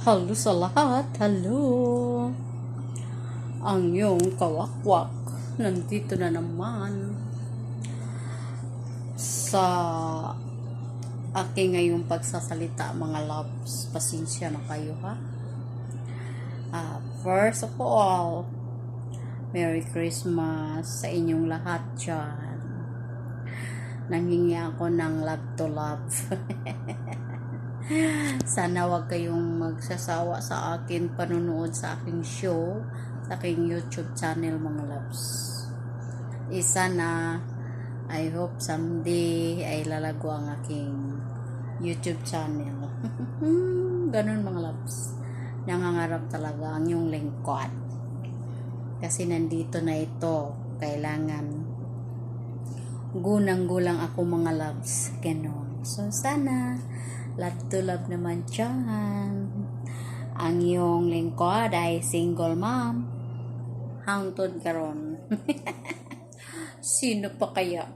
Halo sa lahat, halo. Ang iyong kawakwak, nandito na naman sa aking ngayong pagsasalita mga loves. Pasensya na kayo ha. Ah, first of all, Merry Christmas sa inyong lahat dyan. Nangingi ako ng love to love. Sana wag kayong magsasawa sa akin panunood sa aking show, sa aking YouTube channel mga loves. Isa na, I hope someday ay lalago ang aking YouTube channel. Ganun mga loves. Nangangarap talaga ang yung lingkod. Kasi nandito na ito, kailangan gunang-gulang ako mga loves. Ganon. So, sana, love to love naman dyan. Ang iyong lingkod ay single mom. Hangtod karon. Sino pa kaya?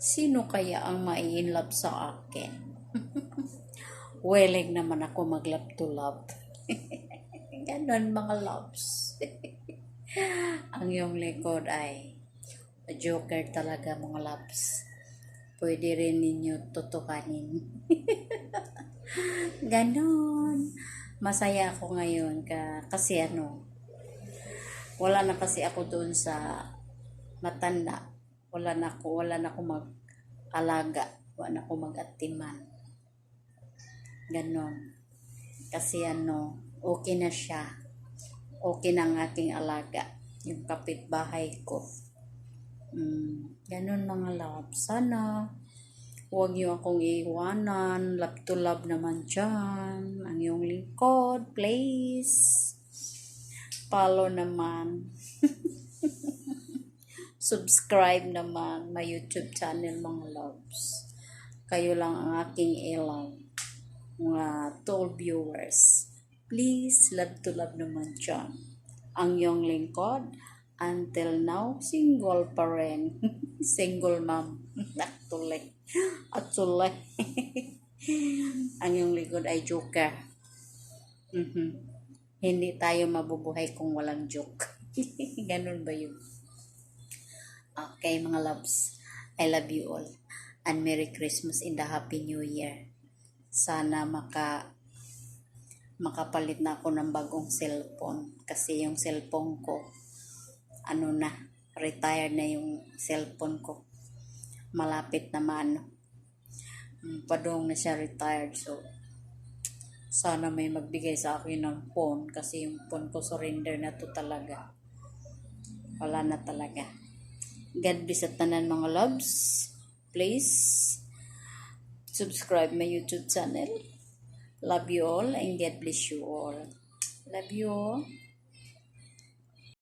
Sino kaya ang mai-in love sa akin? Willing naman ako mag-love to love. Ganon mga loves. ang iyong likod ay joker talaga mga loves. Pwede rin ninyo tutukanin. Ganon. Masaya ako ngayon ka, kasi ano, wala na kasi ako doon sa matanda. Wala na ako, wala na ako mag-alaga. Wala na ako mag-atiman. Ganon. Kasi ano, okay na siya. Okay na ang aking alaga. Yung kapitbahay ko. Mm, ganun mga love. Sana huwag niyo akong iiwanan. Love to love naman dyan. Ang iyong lingkod, please. Follow naman. Subscribe naman my YouTube channel mga loves. Kayo lang ang aking ilaw. Mga tall viewers. Please, love to love naman dyan. Ang iyong lingkod, until now, single pa rin. single mom. Actually. Actually. ang iyong lingkod ay joker. Mhm. Hindi tayo mabubuhay kung walang joke. Ganun ba yun? Okay, mga loves. I love you all. And Merry Christmas in the Happy New Year. Sana maka makapalit na ako ng bagong cellphone kasi yung cellphone ko ano na retired na yung cellphone ko malapit naman. Padong na siya retired so sana may magbigay sa akin ng phone kasi yung phone ko surrender na to talaga. Wala na talaga. God bless at tanan mga loves. Please subscribe my YouTube channel. Love you all and God bless you all. Love you all.